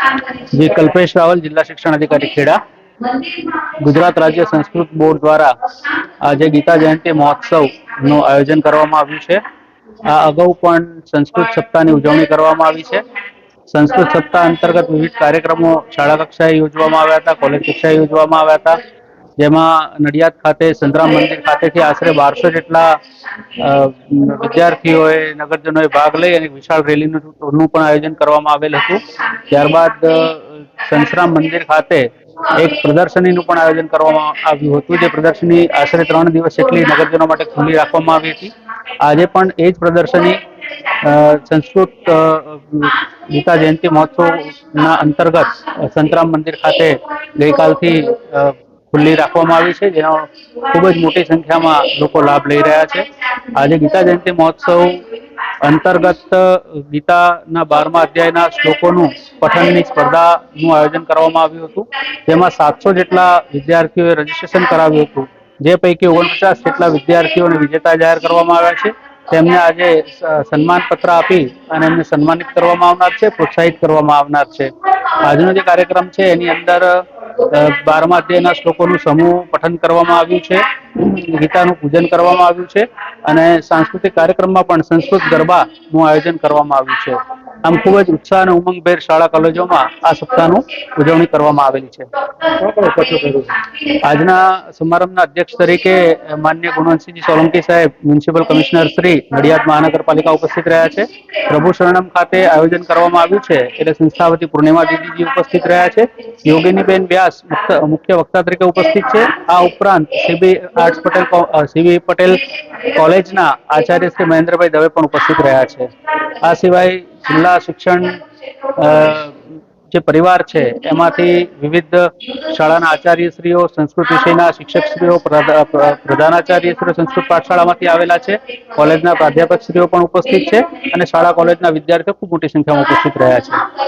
જી કલ્પેશ રાવલ જિલ્લા શિક્ષણ અધિકારી ખેડા, ગુજરાત રાજ્ય સંસ્કૃત બોર્ડ દ્વારા આજે ગીતા જયંતિ મહોત્સવનું આયોજન કરવામાં આવ્યું છે. આ અગાઉ પણ સંસ્કૃત સપ્તાહની ઉજવણી કરવામાં આવી છે. સંસ્કૃત સપ્તાહ અંતર્ગત વિવિધ કાર્યક્રમો શાળા કક્ષાએ યોજવામાં આવ્યા હતા, કોલેજ કક્ષાએ યોજવામાં આવ્યા હતા. જેમાં નડિયાદ ખાતે સંતરામ મંદિર ખાતેથી આશરે બારસો જેટલા વિદ્યાર્થીઓએ નગરજનોએ ભાગ લઈ અને વિશાળ રેલીનું પણ આયોજન કરવામાં આવેલ હતું. ત્યારબાદ સંતરામ મંદિર ખાતે એક પ્રદર્શનીનું પણ આયોજન કરવામાં આવ્યું હતું જે પ્રદર્શની આશરે ત્રણ દિવસ જેટલી નગરજનો માટે ખુલ્લી રાખવામાં આવી હતી. આજે પણ એ જ પ્રદર્શની સંસ્કૃત ગીતા જયંતિ મહોત્સવના અંતર્ગત સંતરામ મંદિર ખાતે ગઈકાલથી ખુલ્લી રાખવામાં આવી છે, જેનો ખૂબ જ મોટી સંખ્યામાં લોકો લાભ લઈ રહ્યા છે. આજે ગીતા જયંતિ મહોત્સવ અંતર્ગત ગીતાના બારમા અધ્યાયના શ્લોકોનું પઠનની સ્પર્ધાનું આયોજન કરવામાં આવ્યું હતું. જેમાં સાતસો જેટલા વિદ્યાર્થીઓએ રજીસ્ટ્રેશન કરાવ્યું હતું. જે પૈકી ઓગણપચાસ જેટલા વિદ્યાર્થીઓને વિજેતા જાહેર કરવામાં આવ્યા છે. તેમને આજે સન્માનપત્ર સન્માન પત્ર આપી અને એમને સન્માનિત કરવામાં આવનાર છે, પ્રોત્સાહિત કરવામાં આવનાર છે. આજનો જે કાર્યક્રમ છે, એની અંદર બારમા અધ્યાયના શ્લોકોનું સમૂહ પઠન કરવામાં આવ્યું છે. ગીતાનું પૂજન કરવામાં આવ્યું છે અને સાંસ્કૃતિક કાર્યક્રમમાં પણ સંસ્કૃત ગરબાનું આયોજન કરવામાં આવ્યું છે. આમ ખૂબ જ ઉત્સાહ અને ઉમંગભેર શાળા, કોલેજોમાં આ સપ્તાહનું ઉજવણી કરવામાં આવેલી છે. આજના સમારંભના અધ્યક્ષ તરીકે માન્ય ગુણવંતસિંહજી સોલંકી સાહેબ મ્યુનિસિપલ કમિશનર શ્રી નડિયાદ મહાનગરપાલિકા ઉપસ્થિત રહ્યા છે. પ્રભુ શરણમ ખાતે આયોજન કરવામાં આવ્યું છે એટલે સંસ્થાવતી પૂર્ણિમા દીદીજી ઉપસ્થિત રહ્યા છે. યોગિનીબેન વ્યાસ મુખ્ય- મુખ્ય વક્તા તરીકે ઉપસ્થિત છે. આ ઉપરાંત C B arts Patel C B Patel કોલેજના આચાર્ય શ્રી મહેન્દ્રભાઈ દવે પણ ઉપસ્થિત રહ્યા છે. આ સિવાય જિલ્લા શિક્ષણ જે પરિવાર છે, એમાંથી વિવિધ શાળાના આચાર્યશ્રીઓ, સંસ્કૃત વિષયના શિક્ષકશ્રીઓ, પ્રધા- પ્ર- પ્રધાનાચાર્યશ્રીઓ, સંસ્કૃત પાઠશાળામાંથી આવેલા છે. કોલેજના પ્રાધ્યાપકશ્રીઓ પણ ઉપસ્થિત છે અને શાળા કોલેજના વિદ્યાર્થીઓ ખૂબ મોટી સંખ્યામાં ઉપસ્થિત રહ્યા છે.